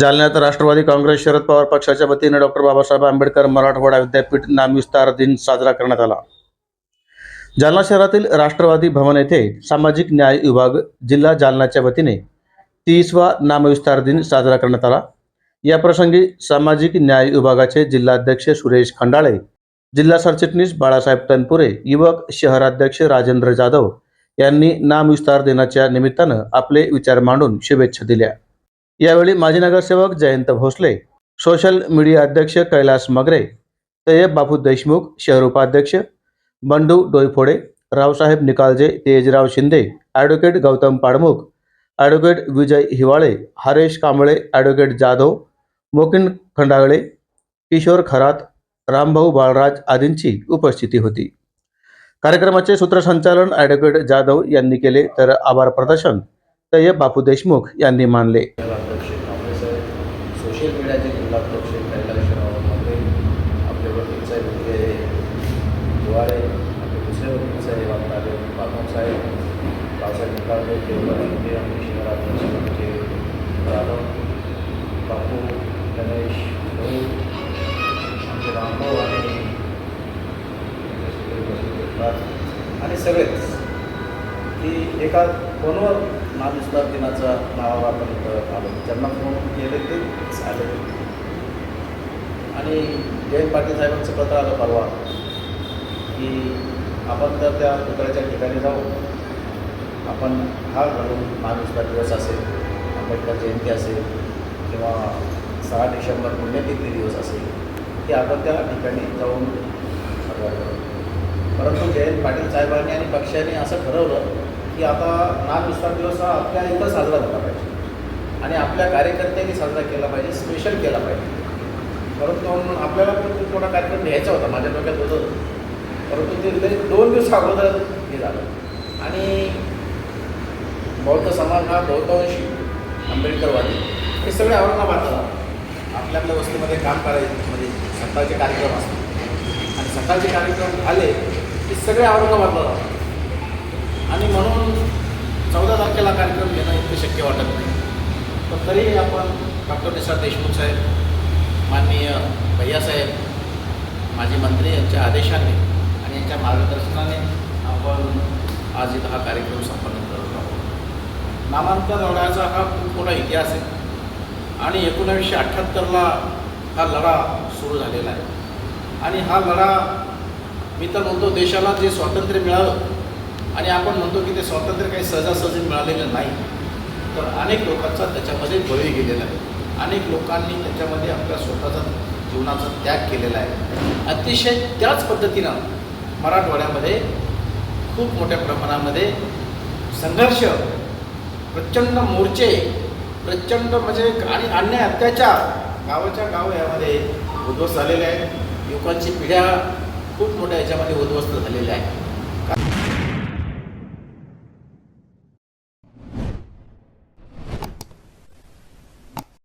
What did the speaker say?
जालन्यात राष्ट्रवादी काँग्रेस शरद पवार पक्षाच्या वतीने डॉक्टर बाबासाहेब आंबेडकर मराठवाडा विद्यापीठ नामविस्तार दिन साजरा करण्यात आला. जालना शहरातील राष्ट्रवादी भवन येथे सामाजिक न्याय विभाग जिल्हा जालनाच्या वतीने तीसवा नामविस्तार दिन साजरा करण्यात आला. या प्रसंगी सामाजिक न्याय विभागाचे जिल्हाध्यक्ष सुरेश खंडाळे जिल्हा सरचिटणीस बाळासाहेब तनपुरे युवक शहराध्यक्ष राजेंद्र जाधव यांनी नामविस्तार दिनाच्या निमित्तानं आपले विचार मांडून शुभेच्छा दिल्या. यावेळी माजी नगरसेवक जयंत भोसले सोशल मीडिया अध्यक्ष कैलास मगरे तय्यब बापू देशमुख शहर उपाध्यक्ष Bandu Doiphode Raosaheb Nikalje Tejrao Shinde advocate Gautam Padmukh advocate Vijay Hiwale Haresh Kamble advocate Jadhav Mokin Khandagale Kishor Kharat Rambhau Balraj आदींची उपस्थिती होती. कार्यक्रमाचे सूत्रसंचालन ॲडव्होकेट जाधव यांनी केले तर आभार प्रदर्शन तय्यब बापू देशमुख यांनी मानले. सोशल मीडियाचे जिल्हाध्यक्ष कैलासरावमध्ये आपले वकील साहेब इथे हिवाळे आपले दुसरे वकील साहेब आपणारे बाबू साहेब बाबासाहेब निकालचे देवराजे शिंदे आणि शहराध्यक्ष आमचे जाधव बापू गणेश भाऊ आमचे रामभाऊ आणि आणि सगळेच की एका फोनवर नामविस्तार दिनाचा नावावर आपण इथं आलो. ज्यांना फोन केले ते आले. आणि जयंत पाटील साहेबांचं पत्र आलं परवा की आपण तर त्या पुतळ्याच्या ठिकाणी जाऊ. आपण हा घालून नामविस्तार दिवस असेल आंबेडकर जयंती असेल किंवा सहा डिसेंबर पुण्यतिथी दिवस असेल की आपण त्या ठिकाणी जाऊन परंतु जयंत पाटील साहेबांनी आणि पक्षाने असं ठरवलं की आता नामविस्तार दिवस हा आपल्या इथं साजरा झाला पाहिजे. आणि आपल्या कार्यकर्त्यांनी साजरा केला पाहिजे स्पेशल केला पाहिजे. परंतु आपल्याला पण खूप मोठा कार्यक्रम घ्यायचा होता माझ्या डोक्यात होतं. परंतु ते तरी दोन दिवस अगोदर हे झालं. आणि बौद्ध समाज हा बहुतांशी आंबेडकरवादी. हे सगळे औरंगाबादला आपल्या आपल्या वस्तीमध्ये काम करायचे म्हणजे सकाळचे कार्यक्रम असतात. आणि सकाळचे कार्यक्रम झाले की सगळे औरंगाबादला जातात. आणि म्हणून चौदा तारखेला कार्यक्रम घेणं इतकं शक्य वाटत नाही. पण तरी आपण डॉक्टर निसार देशमुख साहेब माननीय भैयासाहेब माजी मंत्री यांच्या आदेशाने आणि यांच्या मार्गदर्शनाने आपण आज इथं हा कार्यक्रम संपन्न करत आहोत. नामांतर लढ्याचा हा खूप मोठा इतिहास आहे आणि एकोणावीसशे अठ्ठ्याहत्तरला हा लढा सुरू झालेला आहे. आणि हा लढा मी तर म्हणतो देशाला जे स्वातंत्र्य मिळालं आणि आपण म्हणतो की ते स्वातंत्र्य काही सहजासहजी मिळालेलं नाही. तर अनेक लोकांचा त्याच्यामध्ये बळी गेलेला आहे. अनेक लोकांनी त्याच्यामध्ये आपल्या स्वतःचा जीवनाचा त्याग केलेला आहे. अतिशय त्याच पद्धतीनं मराठवाड्यामध्ये खूप मोठ्या प्रमाणामध्ये संघर्ष प्रचंड मोर्चे प्रचंड म्हणजे आणि अन्याय अत्याचार गावाच्या गाव यामध्ये उद्ध्वस्त झालेले आहेत. युवकांची पिढ्या खूप मोठ्या याच्यामध्ये उद्ध्वस्त झालेल्या आहेत.